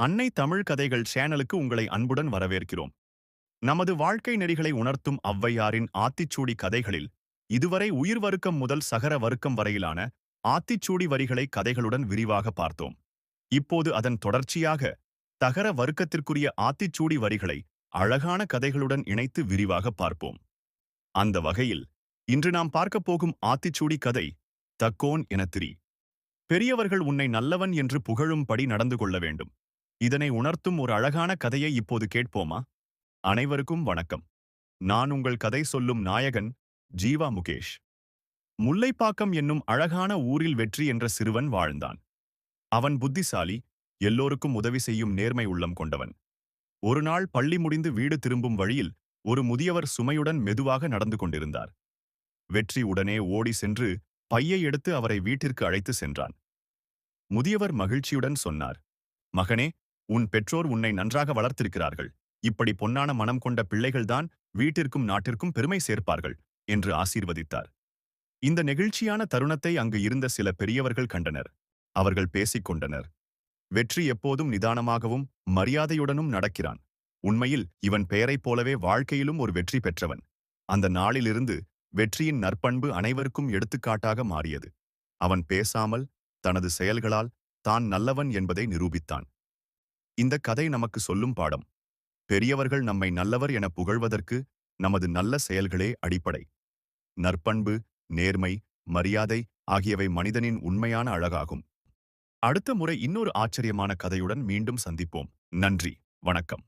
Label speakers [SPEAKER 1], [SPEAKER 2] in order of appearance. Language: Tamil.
[SPEAKER 1] அன்னை தமிழ் கதைகள் சேனலுக்கு உங்களை அன்புடன் வரவேற்கிறோம். நமது வாழ்க்கை நெறிகளை உணர்த்தும் ஔவையாரின் ஆத்திச்சூடி கதைகளில் இதுவரை உயிர் வர்க்கம் முதல் சகர வர்க்கம் வரையிலான ஆத்திச்சூடி வரிகளை கதைகளுடன் விரிவாக பார்த்தோம். இப்போது அதன் தொடர்ச்சியாக தகர வர்க்கத்திற்குரிய ஆத்திச்சூடி வரிகளை அழகான கதைகளுடன் இணைத்து விரிவாக பார்ப்போம். அந்த வகையில் இன்று நாம் பார்க்கப் போகும் ஆத்திச்சூடி கதை தக்கோன் என திரி. பெரியவர்கள் உன்னை நல்லவன் என்று புகழும்படி நடந்து கொள்ள வேண்டும். இதனை உணர்த்தும் ஒரு அழகான கதையை இப்போது கேட்போமா? அனைவருக்கும் வணக்கம். நான் உங்கள் கதை சொல்லும் நாயகன் ஜீவா முகேஷ். முல்லைப்பாக்கம் என்னும் அழகான ஊரில் வெற்றி என்ற சிறுவன் வாழ்ந்தான். அவன் புத்திசாலி எல்லோருக்கும் உதவி செய்யும் நேர்மை உள்ளம் கொண்டவன். ஒரு நாள் பள்ளி முடிந்து வீடு திரும்பும் வழியில் ஒரு முதியவர் சுமையுடன் மெதுவாக நடந்து கொண்டிருந்தார். வெற்றி உடனே ஓடி சென்று பையை எடுத்து அவரை வீட்டிற்கு அழைத்து சென்றான். முதியவர் மகிழ்ச்சியுடன் சொன்னார் மகனே உன் பெற்றோர் உன்னை நன்றாக வளர்த்திருக்கிறார்கள். இப்படி பொன்னான மனம் கொண்ட பிள்ளைகள்தான் வீட்டிற்கும் நாட்டிற்கும் பெருமை சேர்ப்பார்கள் என்று ஆசீர்வதித்தார். இந்த நெகிழ்ச்சியான தருணத்தை அங்கு இருந்த சில பெரியவர்கள் கண்டனர். அவர்கள் பேசிக் கொண்டனர். வெற்றி எப்போதும் நிதானமாகவும் மரியாதையுடனும் நடக்கிறான். உண்மையில் இவன் பெயரைப் போலவே வாழ்க்கையிலும் ஒரு வெற்றி பெற்றவன். அந்த நாளிலிருந்து வெற்றியின் நற்பண்பு அனைவருக்கும் எடுத்துக்காட்டாக மாறியது. அவன் பேசாமல் தனது செயல்களால் தான் நல்லவன் என்பதை நிரூபித்தான். இந்த கதை நமக்கு சொல்லும் பாடம் பெரியவர்கள் நம்மை நல்லவர் என புகழ்வதற்கு நமது நல்ல செயல்களே அடிப்படை. நற்பண்பு நேர்மை மரியாதை ஆகியவை மனிதனின் உண்மையான அழகாகும். அடுத்த முறை இன்னொரு ஆச்சரியமான கதையுடன் மீண்டும் சந்திப்போம். நன்றி. வணக்கம்.